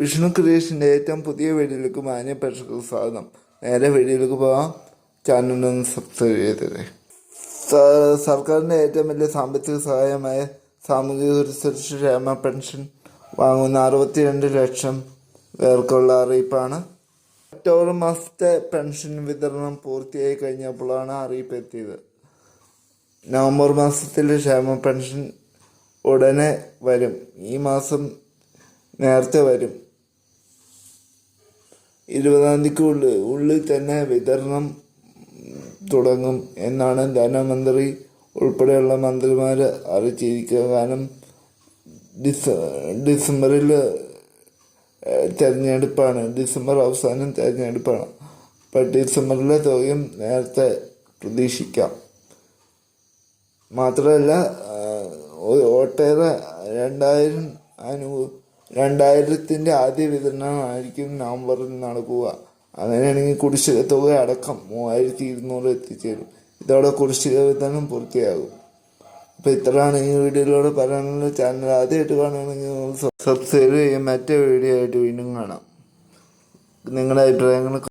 വിഷ്ണു ക്രിയേഷന്റെ ഏറ്റവും പുതിയ വീഡിയോയിലേക്ക് മാന്യ പ്രേക്ഷകർക്ക് സ്വാഗതം. നേരെ വീഡിയോയിലേക്ക് പോകാം ചാനലൊന്ന് സബ്സ്ക്രൈബ് ചെയ്തത് സർക്കാരിന്റെ ഏറ്റവും വലിയ സാമ്പത്തിക സഹായമായ സാമൂഹിക സുരക്ഷ ക്ഷേമ പെൻഷൻ വാങ്ങുന്ന അറുപത്തിരണ്ട് ലക്ഷം പേർക്കുള്ള അറിയിപ്പാണ്. ഒക്ടോബർ മാസത്തെ പെൻഷൻ വിതരണം പൂർത്തിയായി കഴിഞ്ഞപ്പോഴാണ് അറിയിപ്പ് എത്തിയത്. നവംബർ മാസത്തിലെ ക്ഷേമ പെൻഷൻ ഉടനെ വരും. ഈ മാസം നേരത്തെ വരും. ഇരുപതാം തീയതിക്ക് ഉള്ളിൽ ഉള്ളിൽ തന്നെ വിതരണം തുടങ്ങും എന്നാണ് ധനമന്ത്രി ഉൾപ്പെടെയുള്ള മന്ത്രിമാർ അറിയിച്ചിരിക്കുക. കാരണം ഡിസ ഡിസംബറിൽ തിരഞ്ഞെടുപ്പാണ്. ഡിസംബർ അവസാനം തിരഞ്ഞെടുപ്പാണ്. അപ്പം ഡിസംബറിലെ തുകയും നേരത്തെ പ്രതീക്ഷിക്കാം. മാത്രമല്ല ഒട്ടേറെ രണ്ടായിരം അനു രണ്ടായിരത്തിന്റെ ആദ്യ വിതരണമായിരിക്കും നവംബറിൽ നടക്കുക അങ്ങനെയാണെങ്കിൽ കുടിശ്ശിക തുക അടക്കം മൂവായിരത്തി ഇരുന്നൂറ് എത്തിച്ചേരും. ഇതോടെ കുടിശ്ശിക വിതരണം പൂർത്തിയാകും. അപ്പോൾ ഇത്രയാണ് ഈ വീഡിയോയിലൂടെ പറയാനുള്ള ചാനൽ ആദ്യമായിട്ട് കാണുകയാണെങ്കിൽ സബ്സ്ക്രൈബ് ചെയ്യാൻ മറ്റേ വീഡിയോ ആയിട്ട് വീണ്ടും കാണാം. നിങ്ങളുടെ അഭിപ്രായങ്ങൾ